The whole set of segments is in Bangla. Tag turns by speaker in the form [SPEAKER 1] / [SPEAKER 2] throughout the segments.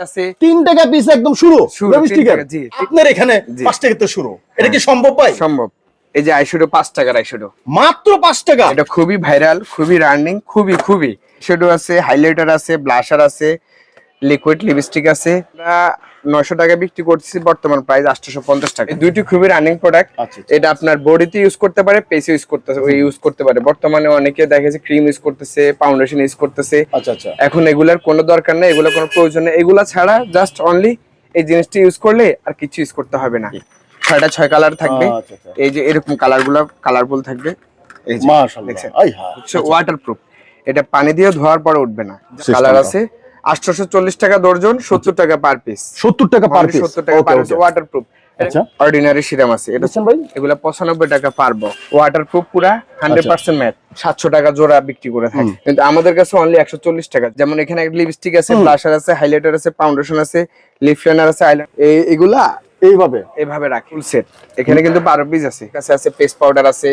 [SPEAKER 1] আছে।
[SPEAKER 2] তিন টাকা পিস একদম শুরু।
[SPEAKER 1] জি।
[SPEAKER 2] আপনার এখানে এটা কি সম্ভব ভাই?
[SPEAKER 1] সম্ভব। এই যে টাকার
[SPEAKER 2] মাত্র পাঁচ টাকা?
[SPEAKER 1] এটা খুবই ভাইরাল খুবই রানিং খুবই খুবই। আছে হাইলাইটার আছে ব্লাশার আছে লিকুইড লিপস্টিক আছে। নয়শো টাকা বিক্রি করতেছি বর্তমান প্রাইস আটশোশো পঞ্চাশ টাকা দুইটি খুবই রানিং প্রোডাক্ট
[SPEAKER 2] আচ্ছা, আচ্ছা।
[SPEAKER 1] এটা আপনার বডিতে ইউজ করতে পারে পেসে ইউজ করতে ইউজ করতে পারে। বর্তমানে অনেকে দেখা যাচ্ছে ক্রিম ইউজ করতেছে ফাউন্ডেশন ইউজ করতেছে।
[SPEAKER 2] আচ্ছা আচ্ছা।
[SPEAKER 1] এখন এগুলার কোনো দরকার নেই এগুলো কোনো প্রয়োজন নেই। এগুলা ছাড়া জাস্ট অনলি এই জিনিসটি ইউজ করলে আর কিছু ইউজ করতে হবে না। ছয়টা ছয় কালার থাকবে।
[SPEAKER 2] আচ্ছা, আচ্ছা।
[SPEAKER 1] এই যে এরকম কালারগুলা কালারফুল থাকবে ওয়াটার প্রুফ এটা পানি দিয়ে ধোয়ার পরে উঠবে না। কালার আছে আটশোশো চল্লিশ টাকা দর্জন সত্তর টাকা পার পিস
[SPEAKER 2] সত্তর টাকা পার পিস
[SPEAKER 1] সত্তর টাকা পার পিস ওয়াটার প্রুফ
[SPEAKER 2] আচ্ছা।
[SPEAKER 1] অর্ডিনারি সিরাম আছে। এটা
[SPEAKER 2] ভাই?
[SPEAKER 1] এগুলা পঁচানব্বই টাকা পারব ওয়াটার প্রুফ পুরা হান্ড্রেড পার্সেন্ট ম্যাট সাতশো টাকা জোড়া বিক্রি করে থাকে। কিন্তু আমাদের কাছে অনলি একশো চল্লিশ টাকা। যেমন এখানে লিপস্টিক আছে ব্লাশার আছে হাইলাইটার আছে ফাউন্ডেশন আছে লিপ লাইনার আছে এগুলা
[SPEAKER 2] এইভাবে?
[SPEAKER 1] এভাবে রাখি ফুল সেট এখানে কিন্তু বারো পিস আছে। কাছে আছে পেস্ট পাউডার আছে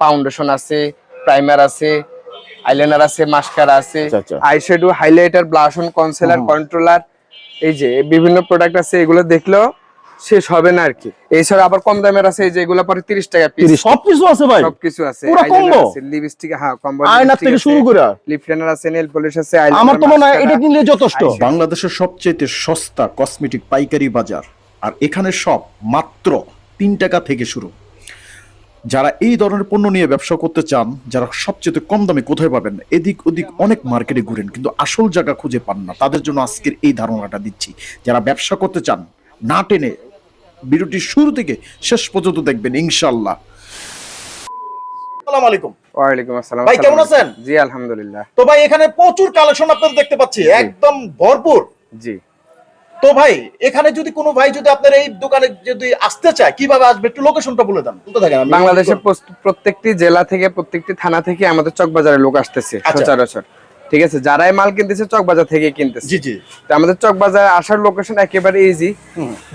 [SPEAKER 1] ফাউন্ডেশন আছে প্রাইমার আছে আইলাইনার আছে মাস্কারা আছে। Eyeshadow highlighter blush on concealer controller এই যে বিভিন্ন প্রোডাক্ট আছে এগুলো দেখলেও শেষ হবে না আর কি এছাড়া আবার কম দামের আছে এই যে এগুলো পরে তিরিশ টাকা পিস
[SPEAKER 2] সব কিছু আছে ভাই।
[SPEAKER 1] সবকিছু আছে।
[SPEAKER 2] পুরো combo?
[SPEAKER 1] লিপস্টিক হ্যাঁ কম্বো
[SPEAKER 2] আয়নার থেকে শুরু করে।
[SPEAKER 1] লিপ লাইনার আছে নেল পলিশ আছে
[SPEAKER 2] আমার তো মনে হয় এটা কিনলে যথেষ্ট।
[SPEAKER 3] বাংলাদেশের সবচেয়ে সস্তা কসমেটিক পাইকারি বাজার। আর এখানে সব মাত্র তিন টাকা থেকে শুরু। যারা এই ধরনের পণ্য নিয়ে ব্যবসা করতে চান যারা সবচেয়ে কম দামে কোথায় পাবেন? এদিক ওদিক অনেক মার্কেটে ঘুরেন কিন্তু আসল জায়গা খুঁজে পান না। তাদের জন্য আজকের এই ধারণাটা দিচ্ছি। যারা ব্যবসা করতে চান না টেনে ভিডিওটি শুরু থেকে শেষ পর্যন্ত দেখবেন ইনশাল্লাহ
[SPEAKER 2] আসসালামু আলাইকুম।
[SPEAKER 1] ওয়ালাইকুম আসসালাম।
[SPEAKER 2] ভাই, কেমন আছেন?
[SPEAKER 1] জি আলহামদুলিল্লাহ।
[SPEAKER 2] তো ভাই এখানে প্রচুর কালেকশন আপনারা দেখতে পাচ্ছি। একদম ভরপুর।
[SPEAKER 1] জি।
[SPEAKER 2] তো ভাই এখানে যদি কোনো ভাই যদি আপনার এই দোকানে যদি আসতে চায় কীভাবে আসবে? একটু লোকেশনটা বলে দেন। বলতে থাকেন
[SPEAKER 1] বাংলাদেশের প্রত্যেকটি জেলা থেকে প্রত্যেকটি থানা থেকে আমাদের চকবাজারে লোক আসতেছে
[SPEAKER 2] আচ্ছা।
[SPEAKER 1] সচরাচর। ঠিক আছে? যারাই মাল কিনতেছে চকবাজার থেকে কিনতেছে।
[SPEAKER 2] জি জি।
[SPEAKER 1] তো আমাদের চকবাজারে আসার লোকেশন একেবারে ইজি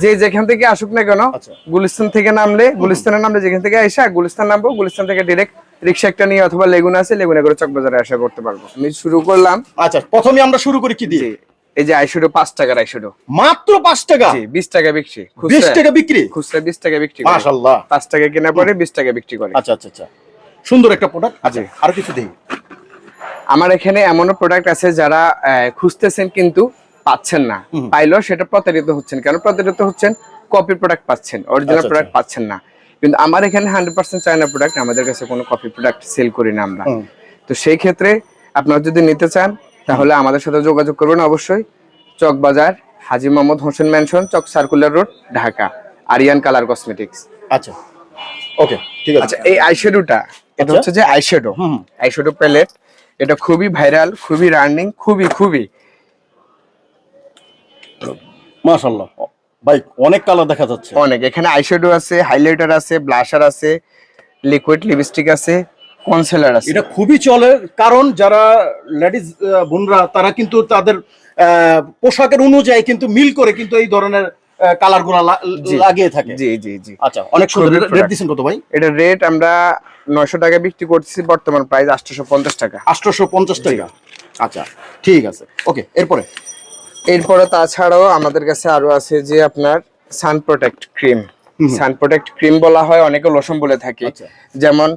[SPEAKER 1] যে যেখান থেকে আসুক না কেন
[SPEAKER 2] আচ্ছা।
[SPEAKER 1] গুলিস্তান থেকে নামলে গুলিস্তানে নামলে যেখান থেকে আইসা গুলিস্তান নামবো গুলিস্তান থেকে ডিরেক্ট রিক্সা একটা নিয়ে অথবা লেগুনা আছে লেগুনা করে চকবাজারে আসা করতে পারব। আমি শুরু করলাম।
[SPEAKER 2] আচ্ছা প্রথমে আমরা শুরু করি কি দিয়ে?
[SPEAKER 1] এই যে আইশুডো পাঁচ টাকার আইশুডো
[SPEAKER 2] মাত্র পাঁচ টাকা?
[SPEAKER 1] বিশ টাকা বিক্রি।
[SPEAKER 2] বিশ টাকা বিক্রি?
[SPEAKER 1] খুচরা বিশ টাকা বিক্রি।
[SPEAKER 2] মাশাল্লাহ
[SPEAKER 1] পাঁচ টাকা কেনা পরে বিশ টাকা বিক্রি করে।
[SPEAKER 2] আচ্ছা আচ্ছা আচ্ছা। সুন্দর একটা প্রোডাক্ট আচ্ছা
[SPEAKER 1] জি।
[SPEAKER 2] আর কিছু দেই?
[SPEAKER 1] আমার এখানে এমনও প্রোডাক্ট আছে যারা খুঁজতেছেন কিন্তু পাচ্ছেন না। পাইলেও সেটা প্রতারিত হচ্ছেন। কেন প্রতারিত হচ্ছেন? কপি প্রোডাক্ট পাচ্ছেন। অরিজিনাল
[SPEAKER 2] আচ্ছা,
[SPEAKER 1] প্রোডাক্ট পাচ্ছেন না। কিন্তু আমার এখানে হান্ড্রেড পার্সেন্ট চায়না প্রোডাক্ট আমাদের কাছে কোনো কপি প্রোডাক্ট সেল করি না আমরা। তো সেই ক্ষেত্রে আপনারা যদি নিতে চান তাহলে আমাদের সাথে যোগাযোগ করবেন অবশ্যই। Chawkbazar Haji Mohammad Hossain mansion Chawk circular road Dhaka. Ariyan colour cosmetics
[SPEAKER 2] আচ্ছা। ওকে ঠিক আছে।
[SPEAKER 1] আচ্ছা এই আইশ্যাডোটা এটা
[SPEAKER 2] আচ্ছা।
[SPEAKER 1] হচ্ছে যে আইশ্যাডো
[SPEAKER 2] হুম।
[SPEAKER 1] আইশ্যাডো প্যালেট এটা খুবই ভাইরাল খুবই রানিং খুবই খুবই।
[SPEAKER 2] মাশাল্লাহ ভাই অনেক কালার দেখা যাচ্ছে।
[SPEAKER 1] অনেক। এখানে আইশ্যাডো আছে হাইলাইটার আছে ব্লাশার আছে লিকুইড লিপস্টিক আছে। কনসিলার আছে।
[SPEAKER 2] এটা খুবই চলে কারণ যারা লেডিস বোনরা তারা কিন্তু তাদের পোশাকের অনুযায়ী কিন্তু মিল করে কিন্তু এই ধরনের
[SPEAKER 1] কালারগুলা
[SPEAKER 2] লাগিয়ে থাকে।
[SPEAKER 1] জি জি জি।
[SPEAKER 2] আচ্ছা অনেক সুন্দর। রেট। দিচ্ছেন কত ভাই?
[SPEAKER 1] এটা রেট আমরা নয়শো টাকা বিক্রি করতেছি বর্তমান প্রাইস আটশোশো পঞ্চাশ টাকা।
[SPEAKER 2] আটশোশো পঞ্চাশ টাকা? আচ্ছা ঠিক আছে। ওকে এরপরে?
[SPEAKER 1] এরপরে তাছাড়াও আমাদের কাছে আরও আছে যে আপনার sun protect cream sun protect cream বলা হয় অনেকে লোশন বলে থাকে।
[SPEAKER 2] আচ্ছা।
[SPEAKER 1] যেমন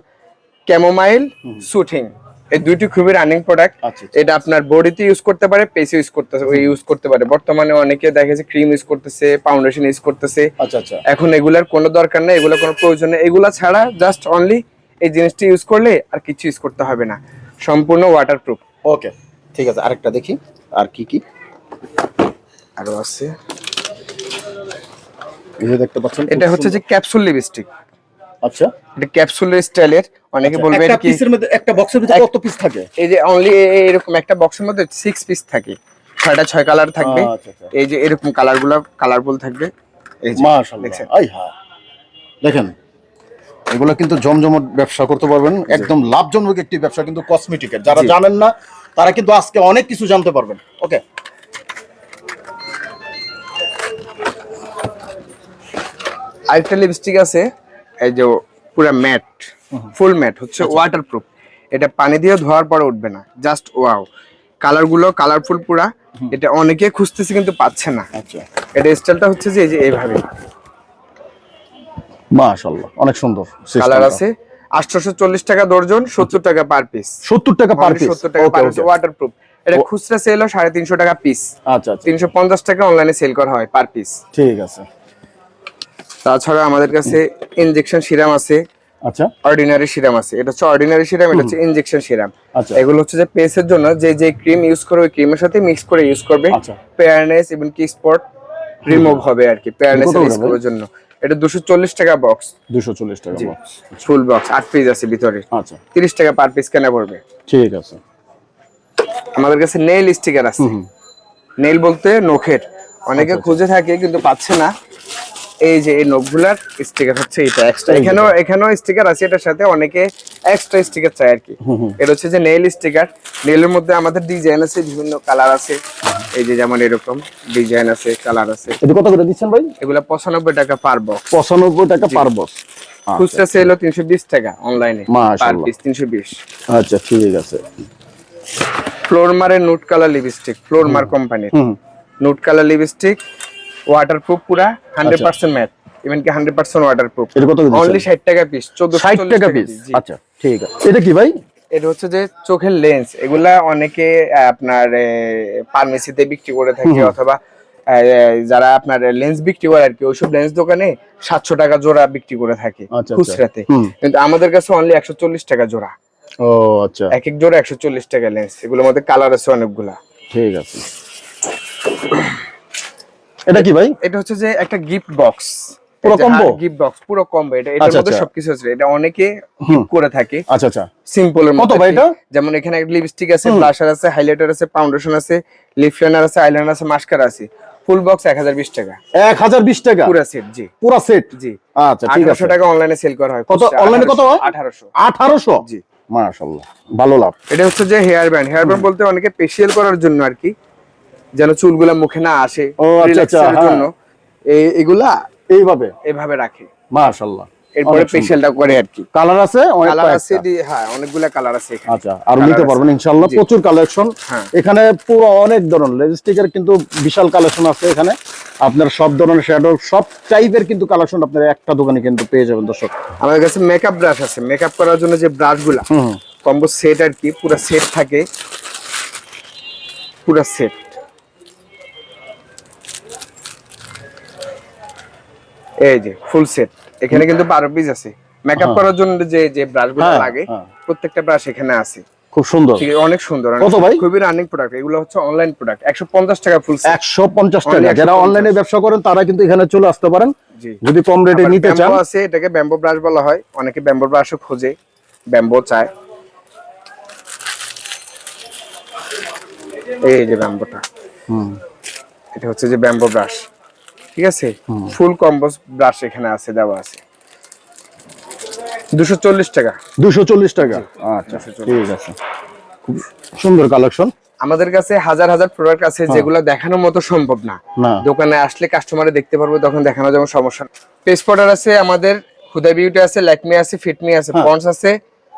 [SPEAKER 1] ক্যামোমাইল সুটিং এই দুইটি খুবই রানিং প্রোডাক্ট
[SPEAKER 2] আচ্ছা, আচ্ছা।
[SPEAKER 1] এটা আপনার বডিতে ইউজ করতে পারে পেসে ইউজ করতে ইউজ করতে পারে। বর্তমানে অনেকে দেখা যাচ্ছে ক্রিম ইউজ করতেছে ফাউন্ডেশন ইউজ করতেছে।
[SPEAKER 2] আচ্ছা আচ্ছা।
[SPEAKER 1] এখন এগুলার কোনো দরকার নেই এগুলো কোনো প্রয়োজন নেই। এগুলা ছাড়া জাস্ট অনলি এই জিনিসটি ইউজ করলে আর কিছু ইউজ করতে হবে না। সম্পূর্ণ ওয়াটারপ্রুফ
[SPEAKER 2] ওকে ঠিক আছে। আরেকটা দেখি। আর কি কি?
[SPEAKER 1] আরও আছে।
[SPEAKER 2] দেখতে পাচ্ছেন
[SPEAKER 1] এটা হচ্ছে যে ক্যাপসুল লিপস্টিক
[SPEAKER 2] আচ্ছা।
[SPEAKER 1] এটা ক্যাপসুল স্টাইলের অনেকে বলবে
[SPEAKER 2] একটা
[SPEAKER 1] এটা কি
[SPEAKER 2] পিসের মধ্যে একটা বক্সের ভিতরে কত পিস থাকে?
[SPEAKER 1] এই যে অনলি এরকম একটা বক্সের মধ্যে সিক্স পিস থাকে। ছয়টা ছয় কালার থাকবে।
[SPEAKER 2] আচ্ছা, আচ্ছা।
[SPEAKER 1] এই যে এরকম কালারগুলো কালারফুল থাকবে। এই যে
[SPEAKER 2] মাশাআল্লাহ? আই হ্যাঁ দেখেন এগুলো কিন্তু জমজমট ব্যবসা করতে পারবেন। একদম লাভজনক একটি ব্যবসা কিন্তু কসমেটিকের যারা জানেন না তারা কিন্তু আজকে অনেক কিছু জানতে পারবেন। ওকে
[SPEAKER 1] আরেকটা লিপস্টিক আছে। এই যে পুরো ম্যাট ফুল ম্যাট হচ্ছে
[SPEAKER 2] আচ্ছা।
[SPEAKER 1] ওয়াটারপ্রুফ এটা পানি দিয়ে ধোয়ার পরে উঠবে না জাস্ট ওয়াও কালারগুলো কালারফুল পুরা এটা অনেকে খুঁজতেছে কিন্তু পাচ্ছে না।
[SPEAKER 2] আচ্ছা।
[SPEAKER 1] এটা স্টাইলটা হচ্ছে যে এই যে এইভাবে।
[SPEAKER 2] মাশাআল্লাহ অনেক সুন্দর
[SPEAKER 1] কালার আছে আটশোশো চল্লিশ টাকা দর্জন সত্তর টাকা পার পিস
[SPEAKER 2] সত্তর টাকা পার পিস
[SPEAKER 1] সত্তর টাকা পার পিস ওয়াটার প্রুফ এটা খুচরা সেল হয় সাড়ে তিনশো টাকা পিস
[SPEAKER 2] আচ্ছা আচ্ছা।
[SPEAKER 1] তিনশো পঞ্চাশ টাকা অনলাইনে সেল করা হয় পার পিস
[SPEAKER 2] ঠিক আছে।
[SPEAKER 1] তাছাড়া আমাদের কাছে ইনজেকশন সিরাম আছে।
[SPEAKER 2] আচ্ছা।
[SPEAKER 1] অর্ডিনারি সিরাম আছে। এটা হচ্ছে অর্ডিনারি সিরাম এটা হচ্ছে ইনজেকশন সিরাম
[SPEAKER 2] আচ্ছা।
[SPEAKER 1] এগুলো হচ্ছে যে পেসের জন্য যে যে ক্রিম ইউজ করবে ওই ক্রিমের সাথে মিক্স করে ইউজ করবে।
[SPEAKER 2] আচ্ছা।
[SPEAKER 1] পেয়ারনেস এবং কি স্পট রিমুভ হবে আর কি পেয়ারনেস
[SPEAKER 2] কত
[SPEAKER 1] ইউজ করার জন্য। এটা দুশো চল্লিশ টাকা বক্স
[SPEAKER 2] দুশো চল্লিশ টাকা
[SPEAKER 1] জি। ফুল বক্স আট পিস আছে ভিতরে।
[SPEAKER 2] আচ্ছা।
[SPEAKER 1] তিরিশ টাকা পার পিস কেনা পড়বে।
[SPEAKER 2] ঠিক আছে।
[SPEAKER 1] আমাদের কাছে নেইল স্টিকার আছে। নেইল বলতে নখের। অনেকে
[SPEAKER 2] আচ্ছা,
[SPEAKER 1] খুঁজে থাকে কিন্তু পাচ্ছে না। এই যে এই নখগুলার স্টিকার হচ্ছে এটা। এক্সট্রা এখানেও এখানেও স্টিকার আছে এটার সাথে অনেকে এক্সট্রা স্টিকার চায় আর কি। এটা হচ্ছে যে নেইল স্টিকার নেইলের মধ্যে আমাদের ডিজাইন আছে বিভিন্ন কালার আছে। এই যে যেমন এরকম ডিজাইন আছে কালার আছে।
[SPEAKER 2] এটা কত করে দিচ্ছেন ভাই?
[SPEAKER 1] এগুলা পঁচানব্বই টাকা পার বক্স
[SPEAKER 2] পঁচানব্বই টাকা পার বক্স
[SPEAKER 1] খুচরা সেল তিনশো বিশ টাকা অনলাইনে পার
[SPEAKER 2] মাশাআল্লাহ।
[SPEAKER 1] পিস তিনশো বিশ।
[SPEAKER 2] আচ্ছা ঠিক আছে।
[SPEAKER 1] ফ্লোরমারের নুট কালার লিপস্টিক ফ্লোরমার কোম্পানির নুট কালার লিপস্টিক ওয়াটারপ্রুফ পুরা হান্ড্রেড পার্সেন্ট ম্যাট ইভেন কি হান্ড্রেড পার্সেন্ট ওয়াটারপ্রুফ
[SPEAKER 2] এটা কত?
[SPEAKER 1] অনলি ষাট টাকা পিস চোদ্দ
[SPEAKER 2] ষাট টাকা পিস আচ্ছা ঠিক আছে। এটা কি ভাই?
[SPEAKER 1] এটা হচ্ছে যে চোখের লেন্স এগুলা অনেকে আপনার ফার্মেসিতে বিক্রি করে থাকে অথবা যারা আপনার লেন্স বিক্রি করে আর কি ওইসব লেন্স দোকানে সাতশো টাকা জোড়া বিক্রি করে থাকে
[SPEAKER 2] আচ্ছা, আচ্ছা।
[SPEAKER 1] খুচরাতে। কিন্তু আমাদের কাছে অনলি একশো চল্লিশ টাকা জোড়া।
[SPEAKER 2] ও আচ্ছা।
[SPEAKER 1] এক এক জোড়া একশো চল্লিশ টাকা লেন্স এগুলোর মধ্যে কালার আছে অনেকগুলা।
[SPEAKER 2] ঠিক আছে। এটা কি ভাই?
[SPEAKER 1] এটা হচ্ছে যে একটা গিফট বক্স
[SPEAKER 2] পুরো combo?
[SPEAKER 1] গিফট বক্স পুরো কম্বো এটা। এটার
[SPEAKER 2] আচ্ছা,
[SPEAKER 1] মধ্যে
[SPEAKER 2] আচ্ছা।
[SPEAKER 1] সবকিছু আছে। এটা অনেকে gift করে থাকে।
[SPEAKER 2] আচ্ছা আচ্ছা।
[SPEAKER 1] সিম্পলের
[SPEAKER 2] কত
[SPEAKER 1] মধ্যে
[SPEAKER 2] ভাই এটা?
[SPEAKER 1] যেমন এখানে একটা লিপস্টিক আছে ব্লাশার আছে হাইলাইটার আছে ফাউন্ডেশন আছে লিপ লাইনার আছে আইলাইনার আছে মাস্কারা আছে। ফুল বক্স এক হাজার বিশ টাকা।
[SPEAKER 2] এক হাজার বিশ টাকা?
[SPEAKER 1] পুরো সেট জি।
[SPEAKER 2] পুরা সেট
[SPEAKER 1] জি।
[SPEAKER 2] আচ্ছা ঠিক আছে।
[SPEAKER 1] আঠারোশো টাকা অনলাইনে সেল করা হয়।
[SPEAKER 2] কত? এ কত হয়?
[SPEAKER 1] আঠারোশো।
[SPEAKER 2] আঠারোশো?
[SPEAKER 1] জি।
[SPEAKER 2] মাশাল্লাহ ভালো লাভ।
[SPEAKER 1] এটা হচ্ছে যে হেয়ার ব্যান্ড হেয়ার ব্যান্ড বলতে অনেকে ফেসিয়াল করার জন্য আর কি। যেন চুলগুলা মুখে না আসে
[SPEAKER 2] ও, আচ্ছা, আচ্ছা, হ্যাঁ।
[SPEAKER 1] জন্য। এগুলা
[SPEAKER 2] এইভাবে?
[SPEAKER 1] এভাবে রাখে।
[SPEAKER 2] মাশাল্লাহ
[SPEAKER 1] এরপরে ফেসিয়ালটা করে আর কি।
[SPEAKER 2] কালার আছে? অনেক
[SPEAKER 1] কালার আছে হ্যাঁ অনেকগুলা কালার আছে এখানে।
[SPEAKER 2] আচ্ছা আর নিতে পারবেন ইনশাল্লাহ প্রচুর কালেকশন
[SPEAKER 1] হ্যাঁ।
[SPEAKER 2] এখানে পুরো অনেক ধরনের লিপস্টিকের কিন্তু বিশাল কালেকশন আছে এখানে। আপনার সব ধরনের শ্যাডো সব টাইপের কিন্তু কালেকশন আপনার একটা দোকানে কিন্তু পেয়ে যাবেন দর্শক।
[SPEAKER 1] আমাদের কাছে মেকআপ ব্রাশ আছে। মেকআপ করার জন্য যে ব্রাশগুলা
[SPEAKER 2] হুম
[SPEAKER 1] কম্বো সেট আর কি পুরো সেট থাকে। পুরো সেট এই যে ফুল সেট এখানে কিন্তু বারো পিস আছে। মেকআপ করার জন্য যে যে ব্রাশগুলো
[SPEAKER 2] হ্যাঁ,
[SPEAKER 1] লাগে
[SPEAKER 2] হ্যাঁ।
[SPEAKER 1] প্রত্যেকটা ব্রাশ এখানে আছে।
[SPEAKER 2] খুব সুন্দর।
[SPEAKER 1] অনেক সুন্দর
[SPEAKER 2] কত ভাই?
[SPEAKER 1] খুবই রানিং প্রোডাক্ট এগুলো হচ্ছে অনলাইন প্রোডাক্ট একশো পঞ্চাশ টাকা ফুল সেট
[SPEAKER 2] একশো পঞ্চাশ
[SPEAKER 1] Only
[SPEAKER 2] টাকা যারা
[SPEAKER 1] 150
[SPEAKER 2] অনলাইনে ব্যবসা করেন তারা কিন্তু এখানে চলে আসতে পারেন। যদি কম রেটে নিতে চান।
[SPEAKER 1] আছে এটাকে ব্যাম্বো ব্রাশ বলা হয়। অনেকে ব্যাম্বো ব্রাশও খোঁজে। ব্যাম্বো চায়। এই যে ব্যাম্বোটা
[SPEAKER 2] হুম।
[SPEAKER 1] এটা হচ্ছে যে ব্যাম্বো ব্রাশ ঠিক আছে? ফুল কম্বোস ব্রাশ এখানে আছে দেওয়া আছে। দুশো চল্লিশ টাকা।
[SPEAKER 2] দুশো চল্লিশ টাকা। আচ্ছা ঠিক আছে। খুব সুন্দর কালেকশন
[SPEAKER 1] আমাদের কাছে হাজার হাজার প্রোডাক্ট আছে যেগুলো দেখানোর মতো সম্ভব না। দোকানে আসলে কাস্টমারে দেখতে পারবে তখন দেখানো যেমন সমস্যা পেস পাউডার আছে আমাদের হুদা বিউটি আছে ল্যাকমি আছে ফিটমি আছে
[SPEAKER 2] হ্যাঁ।
[SPEAKER 1] পন্স আছে।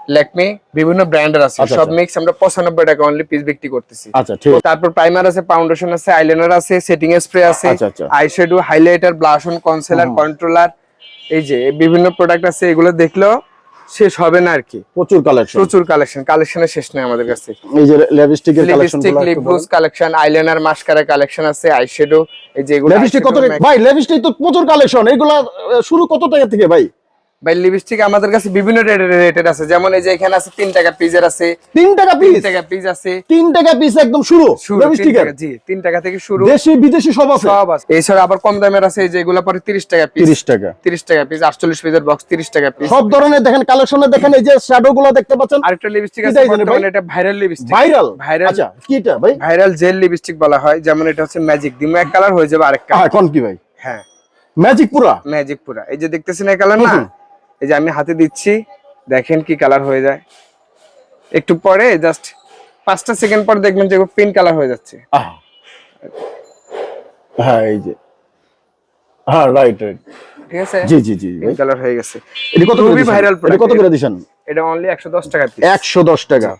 [SPEAKER 1] ল্যাকমি বিভিন্ন ব্র্যান্ডের আছে।
[SPEAKER 2] আচ্ছা,
[SPEAKER 1] সব
[SPEAKER 2] আচ্ছা।
[SPEAKER 1] মিক্স আমরা পঁচানব্বই টাকা অনলি পিস বিক্রি করতেছি।
[SPEAKER 2] আচ্ছা ঠিক
[SPEAKER 1] তারপর প্রাইমার আছে ফাউন্ডেশন আছে আইলাইনার আছে সেটিং স্প্রে আছে
[SPEAKER 2] আচ্ছা, আচ্ছা।
[SPEAKER 1] Eyeshadow highlighter blush on concealer controller এই যে বিভিন্ন প্রোডাক্ট আছে এগুলো দেখলেও শেষ হবে না আর কি
[SPEAKER 2] প্রচুর কালেকশন
[SPEAKER 1] প্রচুর কালেকশন কালেকশনের শেষ নেই আমাদের কাছে।
[SPEAKER 2] এই যে লিপস্টিকের collection
[SPEAKER 1] lipstick lip gloss collection eyeliner mascara collection আছে আইশ্যাডো এই যে এগুলো
[SPEAKER 2] লিপস্টিক কত ভাই লিপস্টিক তো প্রচুর কালেকশন এগুলা শুরু কত টাকা থেকে ভাই?
[SPEAKER 1] ভাই লিপস্টিক আমাদের কাছে বিভিন্ন রেটের আছে। যেমন এই যে এখানে আছে তিন টাকা পিজের আছে
[SPEAKER 2] তিন টাকা
[SPEAKER 1] তিন
[SPEAKER 2] পিস
[SPEAKER 1] টাকা পিস আছে।
[SPEAKER 2] তিন টাকা পিস একদম শুরু লিপস্টিকের
[SPEAKER 1] টাকা, জি তিন টাকা থেকে শুরু।
[SPEAKER 2] দেশি বিদেশি সব আছে?
[SPEAKER 1] সব আছে। এছাড়া আবার কম দামের আছে এই যে এগুলো পরে তিরিশ টাকা পিস
[SPEAKER 2] তিরিশ টাকা।
[SPEAKER 1] তিরিশ টাকা পিস আটচল্লিশ পিসের বক্স তিরিশ টাকা পিস
[SPEAKER 2] সব ধরনের দেখেন কালেকশনে দেখেন এই যে শ্যাডো গুলো দেখতে পাচ্ছেন।
[SPEAKER 1] আরেকটা লিপস্টিক আছে বর্তমানে এটা ভাইরাল লিপস্টিক
[SPEAKER 2] ভাইরাল
[SPEAKER 1] Viral-
[SPEAKER 2] আচ্ছা কিটা ভাই?
[SPEAKER 1] ভাইরাল জেল লিপস্টিক বলা হয় যেমন এটা হচ্ছে ম্যাজিক দিমো এক কালার হয়ে যাবে আরেক কালার
[SPEAKER 2] হ্যাঁ কোন কি ভাই?
[SPEAKER 1] হ্যাঁ।
[SPEAKER 2] ম্যাজিক পুরা?
[SPEAKER 1] ম্যাজিক পুরা। এই যে দেখতেছেন এই কালার না। এই যে আমি হাতে দিচ্ছি দেখেন কি কালার হয়ে যায়। একটু পরে জাস্ট পাঁচটা সেকেন্ড পর দেখবেন যে পিঙ্ক কালার হয়ে যাচ্ছে।
[SPEAKER 2] আহ। হ্যাঁ এই যে। হ্যাঁ রাইট রাইট
[SPEAKER 1] ঠিক আছে?
[SPEAKER 2] জি জি জি।
[SPEAKER 1] কালার হয়ে গেছে।
[SPEAKER 2] এটা কত
[SPEAKER 1] ভাইরাল
[SPEAKER 2] এটা কত করে দিছেন?
[SPEAKER 1] এটা অনলি একশো দশ টাকা পিস
[SPEAKER 2] একশো দশ টাকা।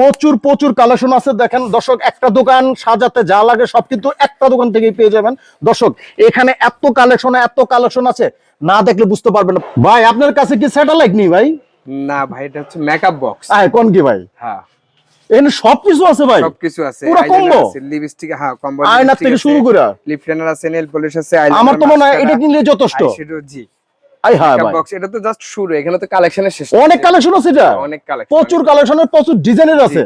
[SPEAKER 2] প্রচুর প্রচুর কালেকশন আছে। দেখেন দর্শক একটা দোকান সাজাতে যা লাগে সব কিন্তু একটা দোকান থেকেই পেয়ে যাবেন। দর্শক এখানে এত কালেকশন এত কালেকশন আছে। না দেখলে বুঝতে পারবেন না। ভাই আপনার কাছে কি স্যাটেলাইট নেই ভাই?
[SPEAKER 1] না ভাই এটা হচ্ছে মেকআপ বক্স
[SPEAKER 2] আয় কোন কি ভাই?
[SPEAKER 1] হ্যাঁ।
[SPEAKER 2] এখানে সবকিছু আছে ভাই।
[SPEAKER 1] সবকিছু আছে।
[SPEAKER 2] পুরো combo?
[SPEAKER 1] লিপস্টিক হ্যাঁ কম্বো
[SPEAKER 2] আয়নার থেকে শুরু করে।
[SPEAKER 1] লিপ লাইনার আছে নেল পলিশ আছে
[SPEAKER 2] আমার তো মনে হয় এটা কিনলে যথেষ্ট।
[SPEAKER 1] জি।
[SPEAKER 2] হ্যাঁ
[SPEAKER 1] মেকআপ
[SPEAKER 2] ভাই।
[SPEAKER 1] বক্স এটা তো জাস্ট শুরু এখানে তো কালেকশনের শেষ
[SPEAKER 2] অনেক কালেকশন আছে এটা।
[SPEAKER 1] অনেক কালেকশন
[SPEAKER 2] প্রচুর কালেকশনের প্রচুর ডিজাইনের আছে।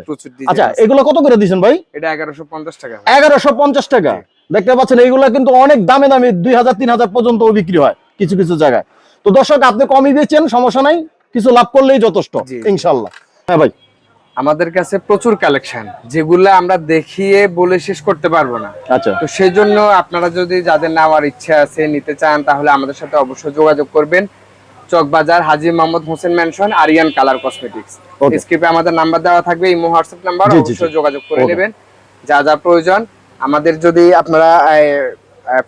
[SPEAKER 2] আচ্ছা এগুলো কত করে দিয়েছেন ভাই?
[SPEAKER 1] এটা 1150 টাকা।
[SPEAKER 2] এগারোশো পঞ্চাশ টাকা। দেখতে পাচ্ছেন এইগুলা কিন্তু অনেক দামে দামে দুই হাজার তিন হাজার পর্যন্ত বিক্রি হয় কিছু কিছু জায়গায়। তো দর্শক আপনি কমই দিয়েছেন সমস্যা নাই। কিছু লাভ করলেই যথেষ্ট
[SPEAKER 1] ইনশাআল্লাহ
[SPEAKER 2] ইনশাল্লাহ। হ্যাঁ ভাই।
[SPEAKER 1] আমাদের কাছে প্রচুর কালেকশন যেগুলো আমরা দেখিয়ে বলে শেষ করতে পারব না।
[SPEAKER 2] আচ্ছা।
[SPEAKER 1] তো সেই জন্য আপনারা যদি যাদের নেওয়ার ইচ্ছা আছে নিতে চান তাহলে আমাদের সাথে অবশ্যই যোগাযোগ করবেন। Chawkbazar Haji Mohammad Hossain mansion Ariyan colour cosmetics. স্ক্রিপে আমাদের নাম্বার দেওয়া থাকবে ইমো হোয়াটসঅ্যাপ নাম্বার অবশ্যই যোগাযোগ করে নেবেন। যা যা প্রয়োজন। আমাদের যদি আপনারা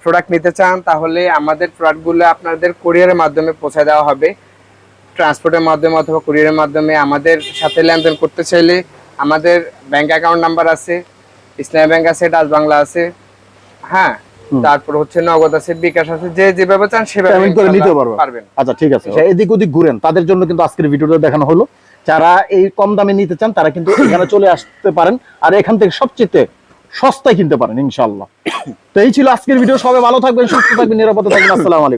[SPEAKER 1] প্রোডাক্ট নিতে চান তাহলে আমাদের প্রোডাক্টগুলো আপনাদের কোরিয়ারের মাধ্যমে পৌঁছে দেওয়া হবে। ট্রান্সপোর্টের মাধ্যমে অথবা কুরিয়ারের মাধ্যমে আমাদের সাথে লেনদেন করতে চাইলে আমাদের ব্যাংক অ্যাকাউন্ট নাম্বার আছে ইসলামী ব্যাংক আছে ডাচ বাংলা আছে হ্যাঁ? তারপর হচ্ছে নগদ আছে বিকাশ আছে যে যেভাবে চান সেভাবে
[SPEAKER 2] করে নিতে পারবেন।
[SPEAKER 1] পারবেন।
[SPEAKER 2] আচ্ছা ঠিক আছে। এদিক ওদিক ঘুরেন। তাদের জন্য কিন্তু আজকের ভিডিওটা দেখানো হলো। যারা এই কম দামে নিতে চান তারা কিন্তু এখানে চলে আসতে পারেন আর এখান থেকে সবচেয়ে সস্তায় কিনতে পারেন ইনশাল্লাহ তো এই ছিল আজকের ভিডিও। সবাই ভালো থাকবেন সুস্থ থাকবেন নিরাপদে থাকবেন। আসসালামু আলাইকুম।